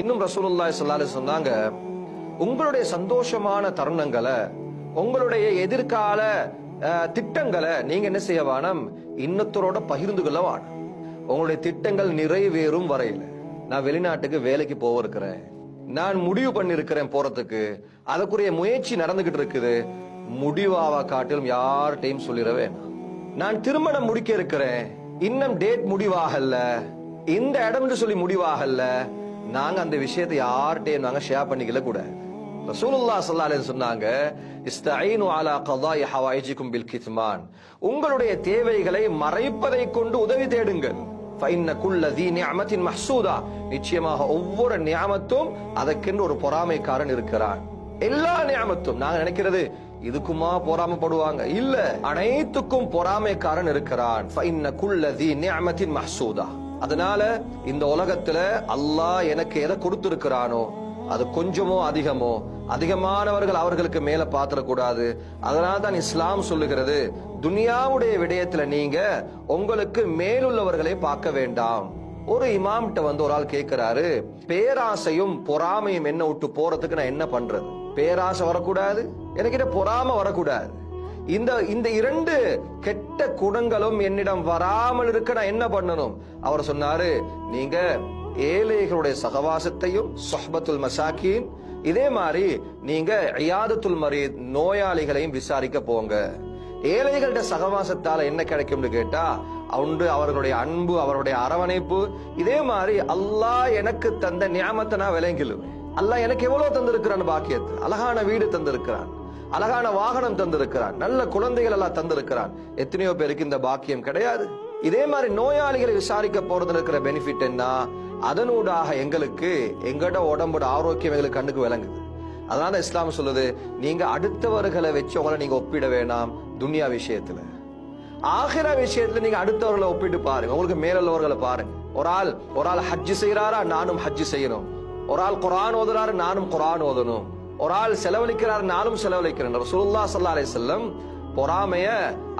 இன்னும் ரசூலுல்லாய் ஸல்லல்லாஹு சொன்னாங்க உங்களுடைய சந்தோஷமான தருணங்களை உங்களுடைய எதிர்கால திட்டங்களை நீங்க என்ன செய்ய வேணும் இன்னத்தரோட பகிர்ந்து கொள்ள வேணும். உங்களுடைய திட்டங்கள் நிறைவேறும் வரையில். நான் வெளிநாட்டுக்கு வேலைக்கு போக இருக்கிறேன் நான் முடிவு பண்ணிருக்கிறேன் போறதுக்கு. அதுக்குரிய முயற்சி நடந்துகிட்டு இருக்குது. முடிவாவா காட்டிலும் யார்கிட்டையும் சொல்லிட வேணாம். நான் திருமணம் முடிக்க இருக்கிறேன். இன்னும் டேட் முடிவாகல. இந்த இடம்னு சொல்லி முடிவாகல. நாங்க அந்த விஷயத்தை யார்கிட்டயும் நாங்க ஷேர் பண்ணிக்கல கூட. ரசூலுல்லா ஸல்லல்லாஹு சொன்னாங்க இஸ்தஈனு அலா கதாஇ ஹவாய்ஜிக்கும் பில் கித்மான். உங்களுடைய தேவைகளை மறைப்பதை கொண்டு உதவி தேடுங்கள். ஃபைன்ன குல்ல தீ நிஅமத்தின் மஹ்சூதா. நிச்சயமாக ஒவ்வொரு நியாமத்தும் அதற்கென்று ஒரு பொறாமைக்காரன் இருக்கிறான். எல்லா நியாமத்தும் நாங்க நினைக்கிறது இதுக்குமா பொறாமைப்படுவாங்க? இல்ல அனைத்துக்கும் பொறாமைக்காரன் இருக்கிறான். ஃபைன்ன குல்ல தீ நிஅமத்தின் மஹ்சூதா. அதனால இந்த உலகத்துல அல்லாஹ் எனக்கு எதை கொடுத்திருக்கிறானோ அது கொஞ்சமோ அதிகமோ அதிகமானவர்கள் அவர்களுக்கு மேல பாத்திரக்கூடாது. அதனால தான் இஸ்லாம் சொல்லுகிறது துனியாவுடைய விடயத்துல நீங்க உங்களுக்கு மேலுள்ளவர்களை பார்க்க வேண்டாம். ஒரு இமாம்கிட்ட வந்து ஒரு ஆள் கேட்கிறாரு பேராசையும் பொறாமையும் என்ன விட்டு போறதுக்கு நான் என்ன பண்றது? பேராசை வரக்கூடாது எனக்கிட்ட பொறாமை வரக்கூடாது. இந்த இந்த இரண்டு கெட்ட குணங்களும் என்னிடம் வராமல் இருக்க நான் என்ன பண்ணணும்? அவர் சொன்னாரு நீங்க ஏழைகளுடைய சகவாசத்தையும் சொஹபத்துல் மசாக்கின் இதே மாதிரி நீங்க ஐயாதத்துல் மரி நோயாளிகளையும் விசாரிக்க போங்க. ஏழைகள்ட சகவாசத்தால என்ன கிடைக்கும்னு கேட்டா ஒன்று அவர்களுடைய அன்பு அவருடைய அரவணைப்பு இதே மாதிரி அல்லாஹ் எனக்கு தந்த நியாமத்தை நான் விளங்கிடுவேன் அல்லாஹ் எனக்கு எவ்வளவு தந்திருக்கிறான் பாக்கியத்தை. அழகான வீடு தந்திருக்கிறான். அழகான வாகனம் தந்திருக்கிறான். நல்ல குழந்தைகள் எல்லாம் தந்திருக்கிறான். எத்தனையோ பேருக்கு இந்த பாக்கியம் கிடையாது. இதே மாதிரி நோயாளிகளை விசாரிக்க போறதுல இருக்கிற பெனிஃபிட் என்ன? அதனூடாக எங்களுக்கு எங்கட உடம்போட ஆரோக்கியம் எங்களுக்கு கண்ணுக்கு விளங்குது. அதனால இஸ்லாம் சொல்லுது நீங்க அடுத்தவர்களை வச்சு உங்களை நீங்க ஒப்பிட வேணாம் துனியா விஷயத்துல. ஆகிரா விஷயத்துல நீங்க அடுத்தவர்களை ஒப்பிட்டு பாருங்க. உங்களுக்கு மேலுள்ளவர்களை பாருங்க. ஒரு ஆள் ஒரு ஆள் ஹஜ்ஜு செய்யறாரா நானும் ஹஜ்ஜு செய்யணும். ஒரு ஆள் குரான் ஓதுறாரு? நானும் குரான் ஓதணும். ஒரு ஆள் செலவழிக்கிறார் நானும் செலவழிக்கிறேன். ரசூலுல்லாஹ் சல்லா அலைஹி செல்லம் பொறாமைய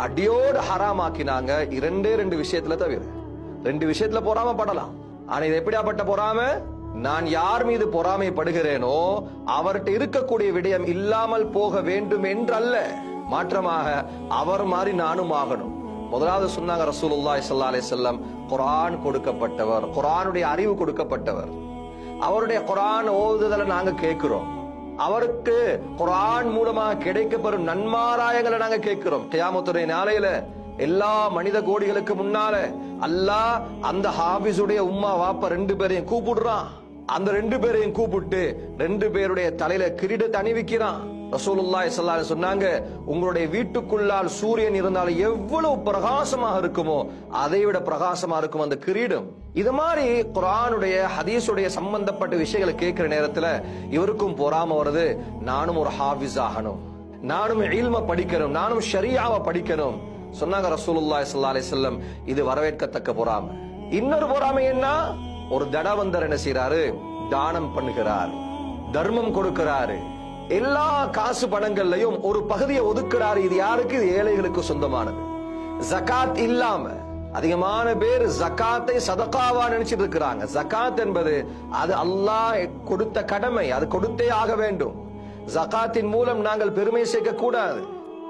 அடியோடு ஹராமாக்கினாங்க. இரண்டே ரெண்டு விஷயத்துல தவிர ரெண்டு விஷயத்துல பொறாமப்படலாம் ஆனா இது எப்படியாப்பட்ட பொறாமை? நான் யார் மீது பொறாமைப்படுகிறேனோ அவர்கிட்ட இருக்கக்கூடிய விடயம் இல்லாமல் போக வேண்டும் என்றல்ல. மாற்றமாக அவர் மாதிரி நானும் ஆகணும். முதலாவது சொன்னாங்க ரசூலுல்லாஹி ஸல்லல்லாஹு அலைஹி செல்லம் குரான் கொடுக்கப்பட்டவர் குரானுடைய அறிவு கொடுக்கப்பட்டவர். அவருடைய குரான் ஓதுதலை நாங்க கேட்கிறோம். அவருக்கு குரான் மூலமாக கிடைக்கப்பெறும் நன்மாராயங்களை நாங்க கேட்கிறோம். கியாமத்துடைய நாளையில எல்லா மனித கோடிகளுக்கு முன்னால அல்லாஹ் அந்த ஹாபிஸுடைய உம்மா வாப்ப ரெண்டு பேரையும் கூப்பிடுறான். அந்த ரெண்டு பேரையும் கூப்பிட்டு ரெண்டு பேருடைய தலையில கிரீடத்தை அணிவிக்கிறான் ரசூலுல்லாஹி ஸல்லல்லாஹு சொன்னாங்க உங்களுடைய வீட்டுக்குள்ளால் சூரியன் இருந்தால் எவ்வளவு பிரகாசமாக இருக்குமோ அதை விட பிரகாசமா இருக்கும் அந்த கிரீடம். இது மாதிரி குரானுடைய ஹதீஸுடைய சம்பந்தப்பட்ட விஷயங்களை கேட்கிற நேரத்துல இவருக்கும் பொறாம வருது. நானும் ஒரு ஹாஃபிஸ் ஆகணும். நானும் இல்ம படிக்கணும். நானும் ஷரியாவை படிக்கணும். சொன்னாங்க ரசூலுல்லாஹி ஸல்லல்லாஹு அலைஹி வஸல்லம் இது வரவேற்கத்தக்க பொறாம. இன்னொரு பொறாமை என்ன? ஒரு தடவந்தர் என்ன செய்யறாரு தானம் பண்ணுகிறார். தர்மம் கொடுக்கிறாரு. எல்லா காசு பணங்கள்லையும் ஒரு பகுதியை ஒதுக்குறாரு. இது யாருக்கு? இது ஏழைகளுக்கு சொந்தமானது. ஜகாத் இல்லாம அதிகமான பேர் ஜகாத்தை சதக்காவா நினைச்சிட்டு இருக்கிறாங்க. ஜகாத் என்பது அது அல்லாஹ் கொடுத்த கடமை. அது கொடுத்தே ஆக வேண்டும். ஜகாத்தின் மூலம் நாங்கள் பெருமை சேர்க்க கூடாது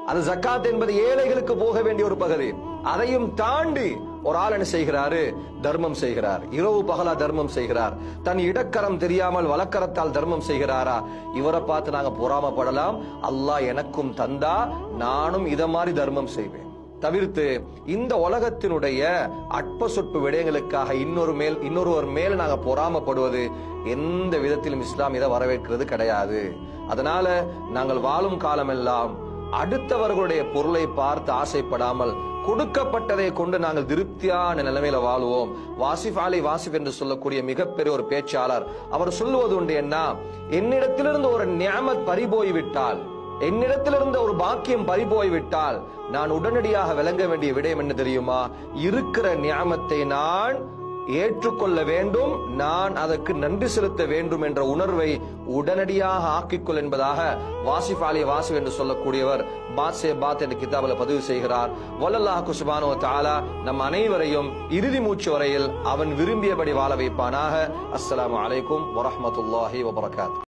அது ஜக்காத் என்பது ஏழைகளுக்கு போக வேண்டிய ஒரு பகுதி. அதையும் தாண்டி ஒரு ஆள் என்ன செய்கிறாரு? தர்மம் செய்கிறார். இரவு பகலா தர்மம் செய்கிறார். தன் இடக்கரம் தெரியாமல் வழக்கரத்தால் தர்மம் செய்கிறாரா? இவரை பார்த்து நாங்க பொறாமப்படலாம். அல்லாஹ் எனக்கும் தந்தா நானும் இத மாதிரி தர்மம் செய்வேன். தவிர்த்து இந்த உலகத்தினுடைய அற்ப சொற்பு விடயங்களுக்காக இன்னொரு மேல் இன்னொருவர் மேல் நாங்க பொறாமப்படுவது எந்த விதத்திலும் இஸ்லாம் இதை வரவேற்கிறது கிடையாது. அதனால நாங்கள் வாழும் காலமெல்லாம் அடுத்தவர்களுடைய பொருளை பார்த்து ஆசைப்படாமல் கொடுக்கப்பட்டதை கொண்டு நாங்கள் திருப்தியான நிலைமையில வாழுவோம். வாசிப் அலி வாசிப் என்று சொல்லக்கூடிய மிகப்பெரிய ஒரு பேச்சாளர். அவர் சொல்லுவது உண்டு என்ன? என்னிடத்திலிருந்து ஒரு நியமத் பறிபோய்விட்டால் என்னிடத்திலிருந்து ஒரு பாக்கியம் பறிபோய்விட்டால் நான் உடனடியாக விளங்க வேண்டிய விடயம் என்ன தெரியுமா? இருக்கிற நியாமத்தை நான் ஏற்றுக்கொள்ள வேண்டும். நான் அதற்கு நன்றி செலுத்த வேண்டும் என்ற உணர்வை உடனடியாக ஆக்கிக்கொள் என்பதாக வாசிஃப் அலி வாசு என்று சொல்லக்கூடியவர் பாத் சே பாத் என்ற கிதாபில் பதிவு செய்கிறார். வல்லல்லாஹ் குசுபானோ தாலா நம் அனைவரையும் இறுதி மூச்சு வரையில் அவன் விரும்பியபடி வாழ வைப்பானாக. அஸ்லாம் அலைக்கும் வரமத்துல்லாஹி வபரகாத்.